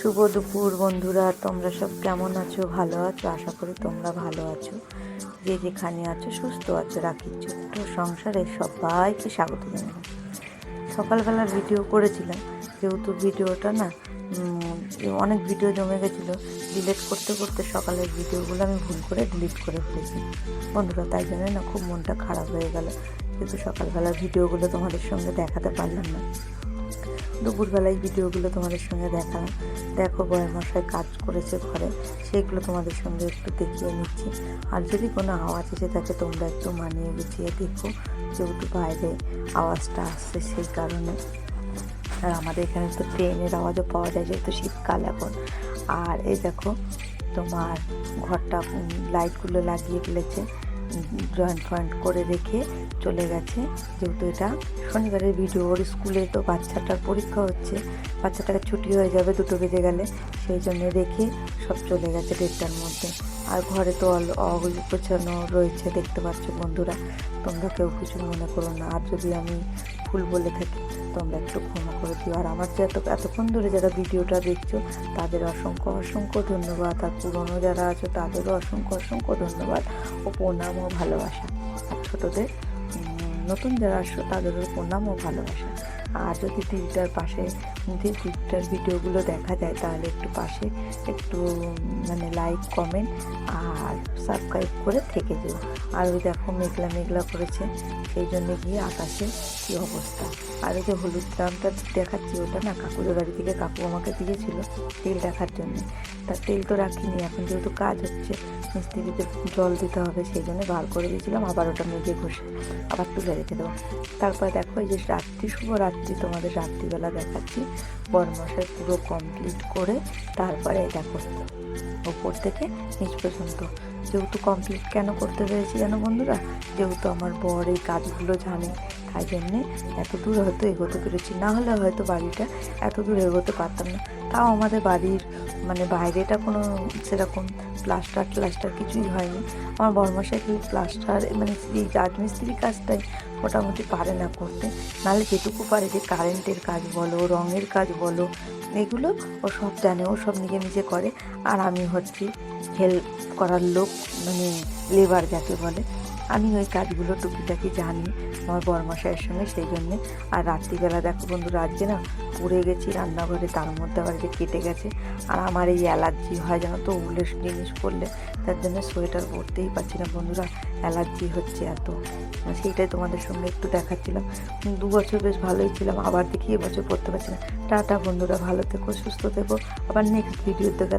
শুভ দুপুর বন্ধুরা, তোমরা সব কেমন আছো? ভালো আছো? আশা করি তোমরা ভালো আছো। যে যেখানে আছো, সুস্থ আছো রাখির ছোট্ট সংসারে সবাইকে স্বাগত জানাই। সকালবেলা ভিডিও করেছিলাম, যেহেতু ভিডিওটা না অনেক ভিডিও জমে গেছিল, ডিলিট করতে করতে সকালের ভিডিওগুলো আমি ভুল করে ডিলিট করে ফেলেছি। বন্ধুরা, তাই জন্য না খুব মনটা খারাপ হয়ে গেল, কিন্তু সকালবেলার ভিডিওগুলো তোমাদের সঙ্গে দেখাতে পারলাম না। দুপুরবেলায় ভিডিওগুলো তোমাদের সঙ্গে দেখালাম দেখো মশাই কাজ করেছে ঘরে সেইগুলো তোমাদের সঙ্গে একটু দেখিয়ে নিচ্ছি। আর যদি কোনো আওয়াজ এসে থাকে, তোমরা একটু মানিয়ে গুছিয়ে দেখো, যেহেতু বাইরে আওয়াজটা আসছে সেই কারণে। আর আমাদের এখানে তো ট্রেনের আওয়াজও পাওয়া যায়, যেহেতু শীতকাল এখন। আর এই দেখো, তোমার ঘরটা লাইটগুলো লাগিয়ে ফেলেছে। জয়েন্ট ফয়েন্ট করে রেখে চলে গেছে। যেহেতু এটা শনিবারের ভিডিও ওর স্কুলে তো বাচ্চাটার পরীক্ষা হচ্ছে বাচ্চাটাকে ছুটি হয়ে যাবে দুটো বেজে গেলে, সেই জন্য রেখে সব চলে গেছে দেড়টার মধ্যে। আর ঘরে তো অল অগোছানো রয়েছে, দেখতে পাচ্ছ বন্ধুরা। তোমরা কেউ কিছু মনে করো না। আর যদি আমি ভুল বলে থাকি, তোমরা একটু ক্ষমা করে দিও। আর আমার যে এত এতক্ষণ ধরে যারা ভিডিওটা দেখছ, তাদের অসংখ্য অসংখ্য ধন্যবাদ। আর পুরনো যারা আছে, তাদেরও অসংখ্য অসংখ্য ধন্যবাদ ও প্রণাম ও ভালোবাসা। ছোটোদের নতুন যারা আসছো, তাদেরও প্রণাম ও ভালোবাসা। আর যদি দিদিটার পাশে দিদিটার ভিডিওগুলো দেখা যায়, তাহলে একটু পাশে একটু মানে লাইক কমেন্ট আর সাবস্ক্রাইব করে থেকে যেও। আর ওই দেখো মেঘলা মেঘলা করেছে, সেই জন্য গিয়ে আকাশে কী অবস্থা। আর ওই যে হলুদ ড্রামটা দেখাচ্ছি, ওটা না কাকুদের বাড়ি থেকে কাকু আমাকে দিয়েছিল তেল দেখার জন্য। তা তেল তো রাখিনি, এখন যেহেতু কাজ হচ্ছে মিস্ত্রিতে জল দিতে হবে, সেই জন্য বার করে দিয়েছিলাম, আবার ওটা মেঘে ঘষে আবার তুলে রেখে দেবো। তারপরে দেখো এই যে রাত্রি শুভ রাত্রি। তোমাদের রাত্রিবেলা দেখাচ্ছি, বরমশাই পুরো কমপ্লিট করে তারপরে এটা দেখো, ওপর থেকে নিচ পর্যন্ত। যেহেতু কমপ্লিট কেন করতে পেরেছি জানো বন্ধুরা? যেহেতু আমার বর এই কাজগুলো জানে তাই জন্যে এত দূর হয়তো এগোতে পেরেছি। না হলে হয়তো বাড়িটা এত দূর এগোতে পারতাম না। তাও আমাদের বাড়ির মানে বাইরেটা কোনো সেরকম প্লাস্টার প্লাস্টার কিছুই হয়নি। আমার বর্মশাই কি প্লাস্টার মানে এই রাজমিস্ত্রি কাজটাই মোটামুটি পারে না করতে। নাহলে যেটুকু পারে যে কারেন্টের কাজ বলো, রঙের কাজ বলো, এগুলো ও সব জানে, ও সব নিজে নিজে করে। আর আমি হচ্ছি হেল্প করার লোক মানে লেবার যাকে বলে। আমি ওই কাজগুলো টুকিটাকি জানি আমার বরমশাইয়ের সঙ্গে সেই জন্যে। আর রাত্রিবেলা দেখো বন্ধুরা আজকে না পড়ে গেছি রান্নাঘরে, তার মধ্যে আবার যে কেটে গেছে। আর আমার এই অ্যালার্জি হয় জানো তো, উলের জিনিস পরলে তার জন্য সোয়েটার পরতেই পারছি না বন্ধুরা, অ্যালার্জি হচ্ছে এত। সেইটাই তোমাদের সঙ্গে একটু দেখাচ্ছিলাম। দু বছর বেশ ভালোই ছিলাম, আবার দেখি এবছর পড়তে পারছি না। টাটা বন্ধুরা, ভালো থেকো, সুস্থ থেকো। আবার নেক্সট ভিডিও দেখা